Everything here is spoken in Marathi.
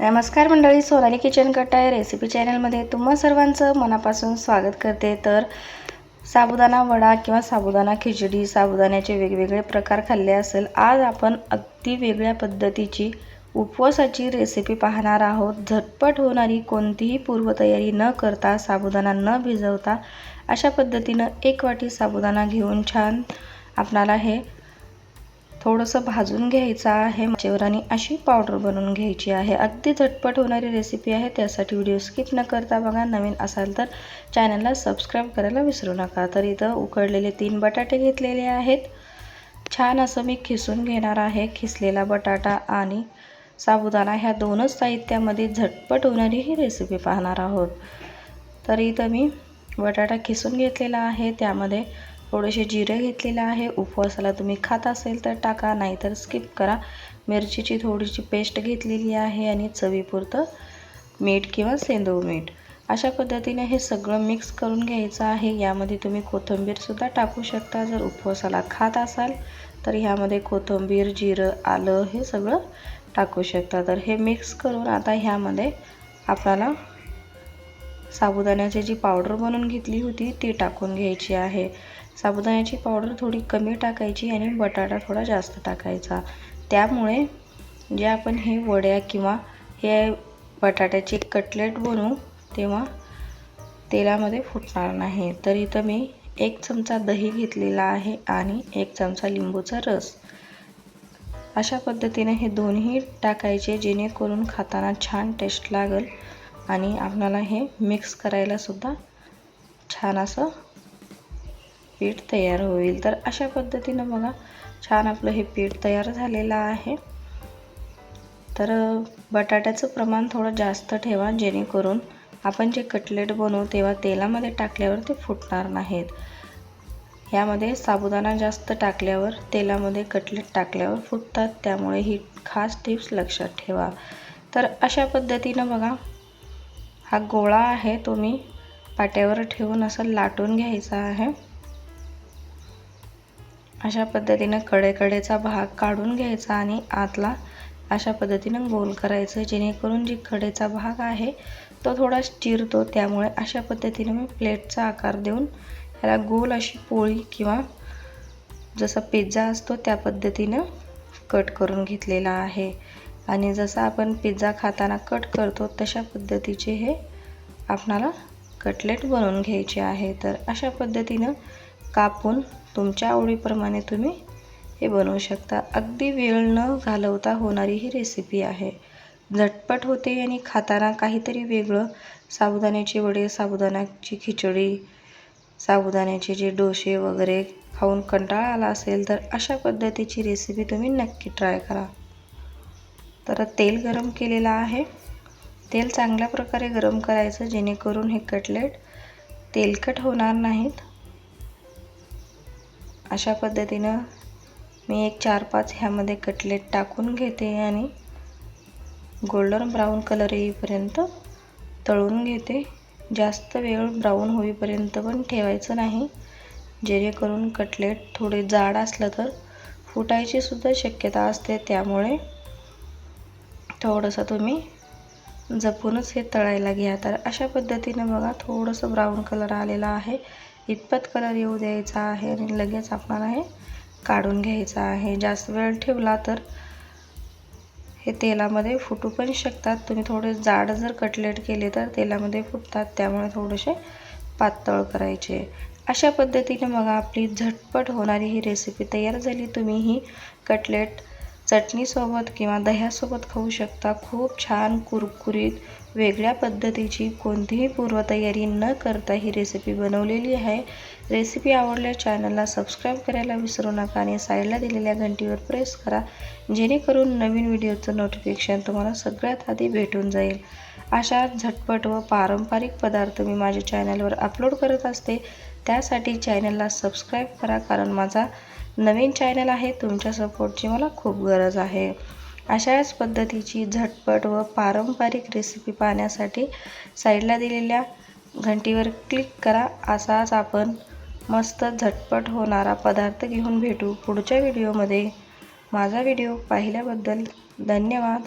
नमस्कार मंडळी सोनाली किचन कटाय रेसिपी चॅनलमध्ये तुम्हा सर्वांचं मनापासून स्वागत करते. तर साबुदाणा वडा किंवा साबुदाणा खिचडी साबुदाण्याचे वेगवेगळे प्रकार खाल्ले असेल आज आपण अगदी वेगळ्या पद्धतीची उपवासाची रेसिपी पाहणार आहोत. झटपट होणारी कोणतीही पूर्वतयारी न करता साबुदाणा न भिजवता अशा पद्धतीनं एक वाटी साबुदाणा घेऊन छान आपणाला हे थोडंसं भाजून घ्यायचं आहे. माचेवर आणि अशी पावडर बनवून घ्यायची आहे. अगदी झटपट होणारी रेसिपी आहे. त्यासाठी व्हिडिओ स्किप न करता बघा. नवीन असाल तर चॅनलला सबस्क्राईब करायला विसरू नका. तर इथं उकडलेले तीन बटाटे घेतलेले आहेत. छान असं मी खिसून घेणार आहे. खिसलेला बटाटा आणि साबुदाणा ह्या दोनच साहित्यामध्ये झटपट होणारी ही रेसिपी पाहणार आहोत. तर इथं मी बटाटा खिसून घेतलेला आहे. त्यामध्ये थोडेसे जिरे घेतलेले आहे. उपवासाला तुम्ही खात असेल तर टाका नाहीतर स्किप करा. मिरचीची थोडीशी पेस्ट घेतलेली आहे आणि चवीपुरतं मीठ किंवा सेंदूळ मीठ. अशा पद्धतीने हे सगळं मिक्स करून घ्यायचं आहे. यामध्ये तुम्ही कोथिंबीरसुद्धा टाकू शकता. जर उपवासाला खात असाल तर ह्यामध्ये कोथिंबीर जिरं आलं हे सगळं टाकू शकता. तर हे मिक्स करून आता ह्यामध्ये आपल्याला साबुदाण्याची जी पावडर बनवून घेतली होती ती टाकून घ्यायची आहे. साबुदाण्याची पावडर थोडी कमी टाकायची आणि बटाटा थोडा जास्त टाकायचा. त्यामुळे जे आपण हे वड्या किंवा हे बटाट्याचे कटलेट बनवू तेव्हा तेलामध्ये फुटणार नाही. तर इथं मी एक चमचा दही घेतलेला आहे आणि एक चमचा लिंबूचा रस. अशा पद्धतीने हे दोन्ही टाकायचे जेणेकरून खाताना छान टेस्ट लागेल आणि आपल्याला हे मिक्स करायलासुद्धा छान असं पीठ तयार होईल. तर अशा पद्धतीनं बघा छान आपलं हे पीठ तयार झालेलं आहे. तर बटाट्याचं प्रमाण थोडं जास्त ठेवा जेणेकरून आपण जे कटलेट बनवू तेव्हा तेलामध्ये टाकल्यावर ते फुटणार नाहीत. ह्यामध्ये साबुदाणा जास्त टाकल्यावर तेलामध्ये कटलेट टाकल्यावर फुटतात. त्यामुळे ही खास टिप्स लक्षात ठेवा. तर अशा पद्धतीनं बघा हा गोळा आहे. तो मी पाट्यावर ठेवून असं लाटून घ्यायचा आहे. अशा पद्धतीनं कडेकडेचा भाग काढून घ्यायचा आणि आतला अशा पद्धतीनं गोल करायचं. जेणेकरून जी कडेचा भाग आहे तो थोडा चिरतो त्यामुळे अशा पद्धतीनं मी प्लेटचा आकार देऊन याला गोल अशी पोळी किंवा जसा पिझ्झा असतो त्या पद्धतीनं कट करून घेतलेला आहे. आणि जसं आपण पिझ्झा खाताना कट करतो तशा पद्धतीचे हे आपणाला कटलेट बनवून घ्यायचे आहे. तर अशा पद्धतीनं कापून तुमच्या आवडीप्रमाणे तुम्ही हे बनवू शकता. अगदी वेळ न घालवता होणारी ही रेसिपी आहे. झटपट होते आणि खाताना काहीतरी वेगळं साबुदाण्याचे वडे साबुदाण्याची खिचडी साबुदाण्याचे जे डोसे वगैरे खाऊन कंटाळा आला असेल तर अशा पद्धतीची रेसिपी तुम्ही नक्की ट्राय करा. तर तेल गरम केलेलं आहे. तेल चांगल्या प्रकारे गरम करायचं जेणेकरून हे कटलेट तेलकट होणार नाहीत. अशा पद्धतीनं मी एक चार पाच ह्यामध्ये कटलेट टाकून घेते आणि गोल्डन ब्राऊन कलर येईपर्यंत तळून घेते. जास्त वेळ ब्राऊन होईपर्यंत पण ठेवायचं नाही. जेणेकरून कटलेट थोडे जाड असलं तर फुटायची सुद्धा शक्यता असते. त्यामुळे थोडंसं तुम्ही जपूनच हे तळायला घ्या. तर अशा पद्धतीनं बघा थोडंसं ब्राऊन कलर आलेला आहे. इतपत कलर येऊ द्यायचा आहे आणि लगेच आपण हे काढून घ्यायचं आहे. जास्त वेळ ठेवला तर हे तेलामध्ये फुटू पण शकतात. तुम्ही थोडे जाड जर कटलेट केले तर तेलामध्ये फुटतात. त्यामुळे थोडेसे पातळ करायचे. अशा पद्धतीने मग आपली झटपट होणारी ही रेसिपी तयार झाली. तुम्ही ही कटलेट चटणीसोबत किंवा दह्यासोबत खाऊ शकता. खूप छान कुरकुरीत वेगळ्या पद्धतीची कोणतीही पूर्वतयारी न करता ही रेसिपी बनवलेली आहे. रेसिपी आवडल्या चॅनलला सबस्क्राईब करायला विसरू नका आणि साईडला दिलेल्या घंटीवर प्रेस करा जेणेकरून नवीन व्हिडिओचं नोटिफिकेशन तुम्हाला सगळ्यात आधी भेटून जाईल. अशा झटपट व पारंपरिक पदार्थ मी माझ्या चॅनलवर अपलोड करत असते. त्यासाठी चॅनलला सबस्क्राईब करा कारण माझा नवीन चॅनल आहे तुमच्या सपोर्टची मला खूप गरज आहे. अशाच पद्धतीची झटपट व पारंपरिक रेसिपी पाहण्यासाठी साईडला दिलेल्या घंटीवर क्लिक करा. असाच आपण मस्त झटपट होणारा पदार्थ घेऊन भेटू पुढच्या व्हिडिओमध्ये माझा व्हिडिओ पाहिल्याबद्दल धन्यवाद.